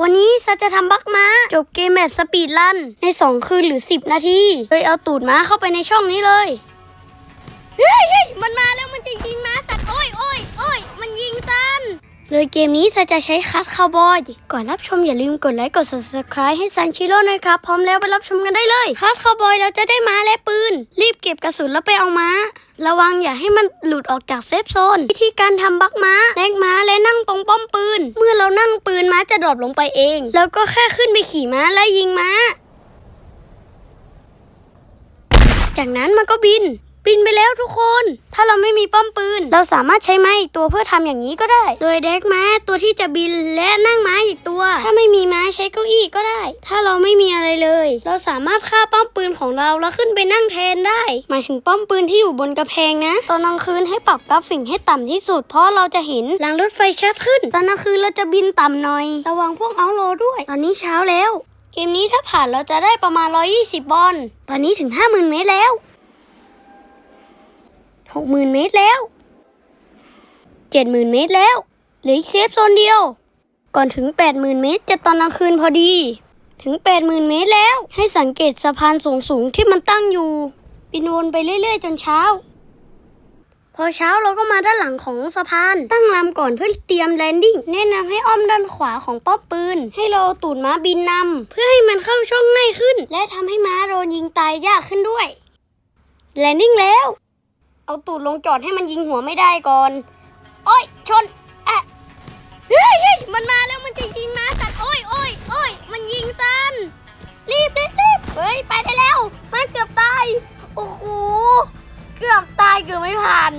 วันนี้ซันจะทำบักม้า จบเกมแบบสปีดลันใน 2 คืนหรือ 10 นาทีเลยเอาตูดม้าเข้าไปในช่องนี้เลย เฮ้ยเฮ้ยมันมาแล้วมันจะยิงม้าสัตว์โอ้ยโอ้ยโอ้ย นเลยเกมนี้ซันจะใช้คัทคาวบอย ก่อนรับชมอย่าลืมกดไลค์กด subscribe ให้ซันชิโร่นะครับ พร้อมแล้วไปรับชมกันได้เลยคัทคาวบอยเราจะได้ม้าและปืน รีบเก็บกระสุนแล้วไปเอาม้า ระวังอย่าให้มันหลุดออกจากเซฟโซน วิธีการทำบักม้าแลกม้าและนั่งตรงป้อมปืน เมื่อเรานั่งปืนม้าจะดรอปลงไปเอง แล้วก็แค่ขึ้นไปขี่ม้าและยิงม้า จากนั้นมันก็บิน บินไปแล้วทุกคน ถ้าเราไม่มีป้อมปืน เราสามารถใช้ไม้อีกตัวเพื่อทำอย่างนี้ก็ได้ โดยเด็กม้าตัวที่จะบินและนั่งม้าอีกตัว ถ้าไม่มีม้าใช้เก้าอี้ก็ได้ ถ้าเราไม่มีอะไรเลย เราสามารถฆ่าป้อมปืนของเราแล้วขึ้นไปนั่งแทนได้ หมายถึงป้อมปืนที่อยู่บนกระแพงนะ ตอนกลางคืนให้ปรับกราฟิกให้ต่ำที่สุด เพราะเราจะเห็นรางรถไฟชัดขึ้น ตอนกลางคืนเราจะบินต่ำหน่อย ระวังพวกเอาโลด้วย ตอนนี้เช้าแล้ว เกมนี้ถ้าผ่านเราจะได้ประมาณ 120 บอล ตอนนี้ถึง 50,000 เมตรแล้ว 60,000เมตรแล้ว70,000เมตรแล้วเหลืออีกเซฟโซนเดียว ก่อนถึง80,000เมตรจะตอนกลางคืนพอดี ถึง80,000เมตรแล้วให้สังเกตสะพานสูงๆที่มันตั้งอยู่บินวนไปเรื่อยๆ จนเช้า พอเช้าเราก็มาด้านหลังของสะพาน ตั้งลำก่อนเพื่อเตรียมแลนดิ้งแนะนำให้อ้อมด้านขวาของป้อมปืน ให้เรอาตูดม้าบินนำเพื่อให้มันเข้าช่องง่ายขึ้น และทำให้ม้าโดนยิงตายยากขึ้นด้วยแลนดิ้งแล้ว เอาตูดลงจอดให้มันยิงหัวไม่ได้ก่อน โอ้ย ชนอะเฮ้ยเฮ้ยมันมาแล้วมันจะยิงมาสัตว์โอ้ยโอ้ยโอ้ยมันยิงซันรีบรีบรีบเฮ้ย ไปได้แล้วมาเกือบตาย โอ้โห เกือบตายเกือบไม่ผ่าน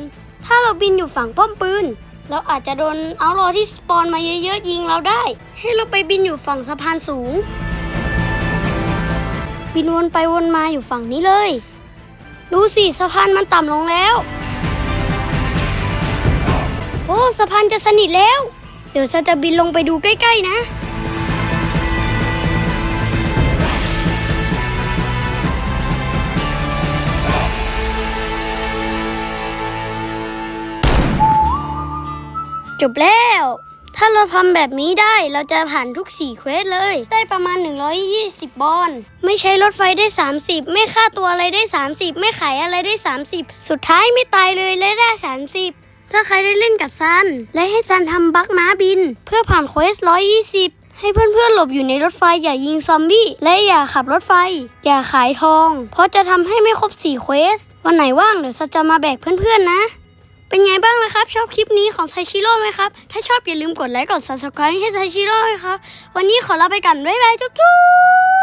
ถ้าเราบินอยู่ฝั่งป้อมปืน เราอาจจะโดนเอารอที่สปอนมาเยอะๆยิงเราได้ ให้เราไปบินอยู่ฝั่งสะพานสูง บินวนไปวนมาอยู่ฝั่งนี้เลย ดูสิสะพานมันต่ำลงแล้ว โอ้สะพานจะสนิทแล้ว เดี๋ยวฉันจะบินลงไปดูใกล้ ๆ นะ จบแล้ว ถ้าเราทำแบบนี้ได้เราจะผ่านทุก 4 เควสเลย ได้ประมาณ 120 บอล ไม่ใช้รถไฟได้ 30 ไม่ค่าตัวอะไรได้ 30 ไม่ขายอะไรได้ 30 สุดท้ายไม่ตายเลยและได้ 30 ถ้าใครได้เล่นกับซัน และให้ซันทำบักม้าบิน เพื่อผ่านเควส 120ให้เพื่อนๆหลบอยู่ในรถไฟอย่ายิงซอมบี้ และอย่าขับรถไฟ อย่าขายทอง เพราะจะทำให้ไม่ครบ4เควส วันไหนว่างเดี๋ยวซันจะมาแบกเพื่อนๆนะ เป็นไงบ้างนะครับ ชอบคลิปนี้ของไซชิโร่ไหมครับ ถ้าชอบอย่าลืมกดไลค์กด subscribe ให้ไซชิโร่ไหมครับ วันนี้ขอลาไปก่อนบ๊ายบาย จุ๊บ